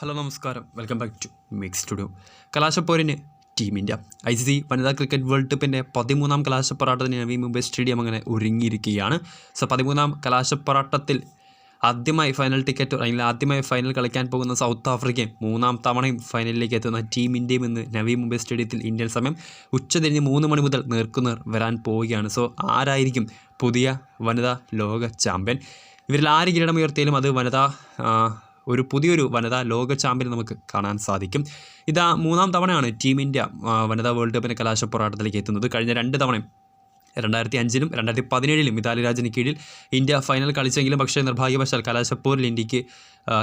Hello നമസ്കാരം. Welcome back to mix studio കലാശപ്പോരിന് team India I C C വനിതാ cricket world കപ്പിന്റെ പതിമൂന്നാം കലാശപ്പോരാട്ടത്തിന് Navi Mumbai stadium അങ്ങനെ ഒരുങ്ങിയിരിക്കുകയാണ്. സോ പതിമൂന്നാം കലാശപ്പോരാട്ടത്തിൽ ആദ്യമായി ഫൈനൽ ടിക്കറ്റ് അല്ലെങ്കിൽ ആദ്യമായി ഫൈനൽ കളിക്കാൻ പോകുന്ന സൗത്ത് ആഫ്രിക്കയും മൂന്നാം തവണയും ഫൈനലിലേക്ക് എത്തുന്ന ടീം ഇന്ത്യയും ഇന്ന് നവി മുംബൈ സ്റ്റേഡിയത്തിൽ ഇന്ത്യൻ സമയം ഉച്ചതിരിഞ്ഞ് മൂന്ന് മണി മുതൽ നേർക്കുനേർ വരാൻ പോവുകയാണ്. സോ ആരായിരിക്കും പുതിയ വനിതാ ലോക ചാമ്പ്യൻ? ഇവരിൽ ആര് കിരീടം ഉയർത്തിയാലും അത് വനിതാ ഒരു പുതിയൊരു വനിതാ ലോക ചാമ്പ്യൻ നമുക്ക് കാണാൻ സാധിക്കും. ഇതാ മൂന്നാം തവണയാണ് ടീം ഇന്ത്യ വനിതാ വേൾഡ് കപ്പിന്റെ കലാശ പോരാട്ടത്തിലേക്ക് എത്തുന്നത്. കഴിഞ്ഞ രണ്ട് തവണയും രണ്ടായിരത്തി അഞ്ചിലും രണ്ടായിരത്തി പതിനേഴിലും മിതാലി രാജിന് കീഴിൽ ഇന്ത്യ ഫൈനൽ കളിച്ചെങ്കിലും പക്ഷേ നിർഭാഗ്യവശാൽ കലാശപ്പോരിൽ ഇന്ത്യയ്ക്ക്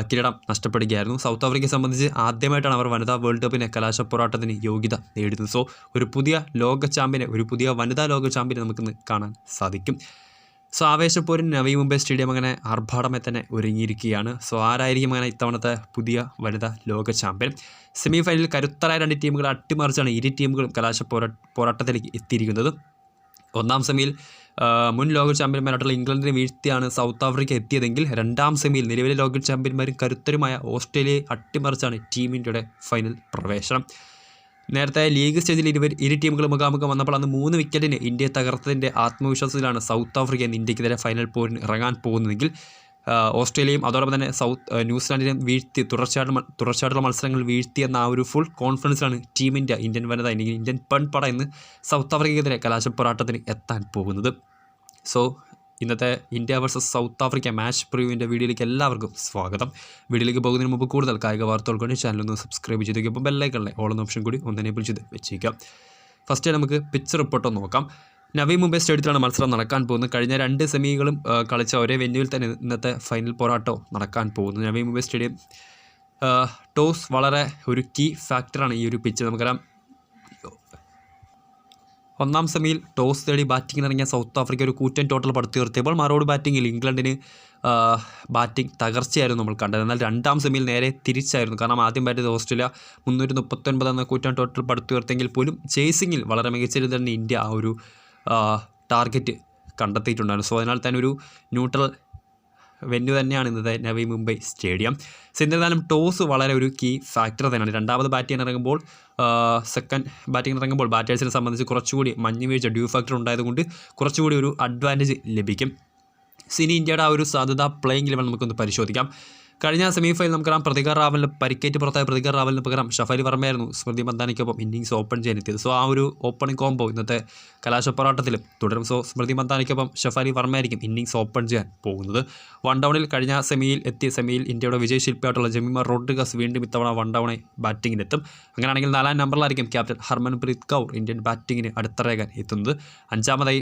കിരീടം നഷ്ടപ്പെടുകയായിരുന്നു. സൗത്ത് ആഫ്രിക്കയെ സംബന്ധിച്ച് ആദ്യമായിട്ടാണ് അവർ വനിതാ വേൾഡ് കപ്പിനെ കലാശ പോരാട്ടത്തിന് യോഗ്യത നേടുന്നത് സോ ഒരു പുതിയ ലോക ചാമ്പ്യനെ ഒരു പുതിയ വനിതാ ലോക ചാമ്പ്യനെ നമുക്കിന്ന് കാണാൻ സാധിക്കും. സോ ആവേശപ്പോരിന് നവി മുംബൈ സ്റ്റേഡിയം അങ്ങനെ ആർഭാടമേ തന്നെ ഒരുങ്ങിയിരിക്കുകയാണ്. സോ ആരായിരിക്കും അങ്ങനെ ഇത്തവണത്തെ പുതിയ വനിതാ ലോക ചാമ്പ്യൻ? സെമി ഫൈനലിൽ കരുത്തരായ രണ്ട് ടീമുകൾ അട്ടിമറിച്ചാണ് ഇരു ടീമുകളും കലാശ പോരാ പോരാട്ടത്തിലേക്ക് എത്തിയിരിക്കുന്നത്. ഒന്നാം സെമിയിൽ മുൻ ലോക ചാമ്പ്യന്മാരായിട്ടുള്ള ഇംഗ്ലണ്ടിനെ വീഴ്ത്തിയാണ് സൗത്ത് ആഫ്രിക്ക എത്തിയതെങ്കിൽ രണ്ടാം സെമിയിൽ നിലവിലെ ലോക ചാമ്പ്യന്മാരും കരുത്തരുമായ ഓസ്ട്രേലിയയെ അട്ടിമറിച്ചാണ് ടീം ഇന്ത്യയുടെ ഫൈനൽ പ്രവേശനം. നേരത്തെ ലീഗ് സ്റ്റേജിൽ ഇരുവർ ഇരു ടീമുകൾ മുഖാമുഖം വന്നപ്പോൾ അന്ന് മൂന്ന് വിക്കറ്റിന് ഇന്ത്യയെ തകർത്തതിന്റെ ആത്മവിശ്വാസത്തിലാണ് സൗത്ത് ആഫ്രിക്ക ഇന്ന് ഇന്ത്യക്കെതിരെ ഫൈനൽ പോരിന് ഇറങ്ങാൻ പോകുന്നതെങ്കിൽ ഓസ്ട്രേലിയയും അതോടൊപ്പം തന്നെ സൗത്ത് ന്യൂസിലാൻഡിനെയും വീഴ്ത്തി തുടർച്ചയായിട്ടുള്ള തുടർച്ചയായിട്ടുള്ള മത്സരങ്ങൾ വീഴ്ത്തി എന്ന ആ ഒരു ഫുൾ കോൺഫിഡൻസിലാണ് ടീം ഇന്ത്യ ഇന്ത്യൻ വനിത അല്ലെങ്കിൽ ഇന്ത്യൻ പെൺപട ഇന്ന് സൗത്ത് ആഫ്രിക്കയ്ക്കെതിരെ കലാശപ്പോരാട്ടത്തിന് എത്താൻ പോകുന്നത്. സോ ഇന്നത്തെ India versus South Africa match പ്രിവ്യൂവിന്റെ വീഡിയോയിലേക്ക് എല്ലാവർക്കും സ്വാഗതം. വീഡിയോയിലേക്ക് പോകുന്നതിന് മുമ്പ് കൂടുതൽ കായിക ചാനൽ ഒന്ന് സബ്സ്ക്രൈബ് ചെയ്തേക്കും അപ്പോൾ ബെല്ലൈക്കണിലെ ഓളെന്ന ഓപ്ഷൻ കൂടി ഒന്നിനെ വിളിച്ചത് ചെയ്ത് വെച്ചേക്കാം ഫസ്റ്റ് നമുക്ക് പിച്ച് റിപ്പോർട്ട് നോക്കാം. നവി മുംബൈ സ്റ്റേഡിയത്തിലാണ് മത്സരം നടക്കാൻ പോകുന്നത്. കഴിഞ്ഞ രണ്ട് സെമികളും കളിച്ച ഒരേ വെന്യൂവിൽ തന്നെ ഇന്നത്തെ ഫൈനൽ പോരാട്ടവും നടക്കാൻ പോകുന്നു നവി മുംബൈ സ്റ്റേഡിയം ടോസ് വളരെ ഒരു കീ ഫാക്ടറാണ് ഈ ഒരു പിച്ച് നമുക്കറിയാം ഒന്നാം സെമിയിൽ ടോസ് തേടി ബാറ്റിങ്ങിന് ഇറങ്ങിയ സൗത്ത് ആഫ്രിക്ക ഒരു കൂറ്റൻ ടോട്ടൽ പടുത്തുയർത്തിയപ്പോൾ മറുപടി ബാറ്റിങ്ങിൽ ഇംഗ്ലണ്ടിന് ബാറ്റിംഗ് തകർച്ചയായിരുന്നു നമ്മൾ കണ്ടത്. എന്നാൽ രണ്ടാം സെമിയിൽ നേരെ തിരിച്ചായിരുന്നു. കാരണം ആദ്യം ബാറ്റ് ചെയ്ത ഓസ്ട്രേലിയ മുന്നൂറ്റി മുപ്പത്തൊൻപത് എന്ന കൂറ്റൻ ടോട്ടൽ പടുത്തുയർത്തെങ്കിൽ പോലും ചേസിങ്ങിൽ വളരെ മികച്ച രീതിയിൽ തന്നെ ഇന്ത്യ ആ ഒരു ടാർഗറ്റ് കണ്ടെത്തിയിട്ടുണ്ടായിരുന്നു. സോ അതിനാൽ തന്നെ ഒരു ന്യൂട്രൽ വെന്യൂ തന്നെയാണ് ഇന്നത്തെ നവി മുംബൈ സ്റ്റേഡിയം. സോ എന്നിരുന്നാലും ടോസ് വളരെ ഒരു കീ ഫാക്ടർ തന്നെയാണ്. രണ്ടാമത് ബാറ്റ് ചെയ്യാൻ ഇറങ്ങുമ്പോൾ സെക്കൻഡ് ബാറ്റിംഗ് ഇറങ്ങുമ്പോൾ ബാറ്റേഴ്സിനെ സംബന്ധിച്ച് കുറച്ചുകൂടി മഞ്ഞ് വീഴ്ച ഡ്യൂ ഫാക്ടർ ഉണ്ടായതുകൊണ്ട് കുറച്ചുകൂടി ഒരു അഡ്വാന്റേജ് ലഭിക്കും. സിനി ഇനി ഇന്ത്യയുടെ ആ ഒരു സാധ്യത പ്ലേയിങ് ലെവൽ നമുക്കൊന്ന് പരിശോധിക്കാം. കഴിഞ്ഞ സെമി ഫൈനൽ നമുക്കറിയാം പ്രതികാർ റാവലിന് പരിക്കേറ്റ് പുറത്തായ പ്രതികാർ റാവലിന് പകരം ഷഫലി വർമ്മയായിരുന്നു സ്മൃതി മന്ദാനിക്കൊപ്പം ഇന്നിങ്സ് ഓപ്പൺ ചെയ്യാൻ എത്തിയത് സോ ആ ഒരു ഓപ്പണിംഗ് കോംബോ ഇന്നത്തെ കലാശപ്പോരാട്ടത്തിലും തുടരും. സോ സ്മൃതി മന്ദാനിക്കൊപ്പം ഷഫാലി വർമ്മയായിരിക്കും ഇന്നിങ്സ് ഓപ്പൺ ചെയ്യാൻ പോകുന്നത്. വൺ ഡൗണിൽ കഴിഞ്ഞ സെമിയിൽ എത്തിയ സെമിയിൽ ഇന്ത്യയുടെ വിജയശില്പിയായിട്ടുള്ള ജമിമ റോഡ്രിഗസ് വീണ്ടും ഇത്തവണ വൺ ഡൗണെ ബാറ്റിങ്ങിനെത്തും അങ്ങനെയാണെങ്കിൽ നാലാം നമ്പറിലായിരിക്കും ക്യാപ്റ്റൻ ഹർമൻപ്രീത് കൗർ ഇന്ത്യൻ ബാറ്റിങ്ങിന് അടുത്തറയാൻ എത്തുന്നത്. അഞ്ചാമതായി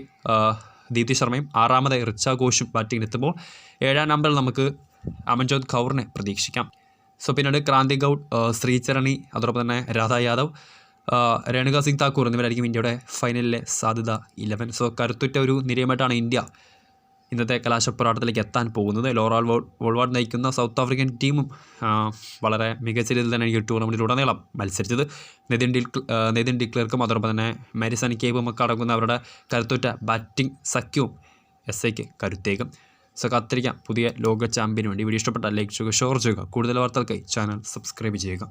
ദീപ്തി ശർമ്മയും ആറാമതായി റിച്ച ഘോഷും ബാറ്റിങ്ങിനെത്തുമ്പോൾ ഏഴാം നമ്പറിൽ നമുക്ക് അമൻജോത് കൗറിനെ പ്രതീക്ഷിക്കാം. സോ പിന്നീട് ക്രാന്തി ഗൗഡ് ശ്രീചരണി അതോടൊപ്പം തന്നെ രാധ യാദവ് രേണുക സിംഗ് താക്കൂർ എന്നിവരായിരിക്കും ഇന്ത്യയുടെ ഫൈനലിലെ സാധ്യത ഇലവൻ സോ കരുത്തുറ്റ ഒരു നിരയുമായിട്ടാണ് ഇന്ത്യ ഇന്നത്തെ കലാശപ്പോരാട്ടത്തിലേക്ക് എത്താൻ പോകുന്നത്. ലോറാൾ വോൾ വോൾവാർഡ് നയിക്കുന്ന സൗത്ത് ആഫ്രിക്കൻ ടീമും വളരെ മികച്ച രീതിയിൽ തന്നെ ഈ ടൂർണമെന്റിലുടനീളം മത്സരിച്ചത്. നിതിൻ ഡിൽ നിതിൻ ഡിക്ലർക്കും അതോടൊപ്പം തന്നെ മാരിസൺ കേബും ഒക്കെ അടങ്ങുന്ന അവരുടെ കരുത്തുറ്റ ബാറ്റിംഗ് സഖ്യവും എസ് ഐക്ക് കരുത്തേക്കും സോ കാത്തിരിക്കാം പുതിയ ലോക ചാമ്പ്യന് വേണ്ടി വീഡിയോ ഇഷ്ടപ്പെട്ടാൽ ലൈക്ക് ചെയ്യുക ഷെയർ ചെയ്യുക. കൂടുതൽ വാർത്തകൾക്കായി ചാനൽ സബ്സ്ക്രൈബ് ചെയ്യുക.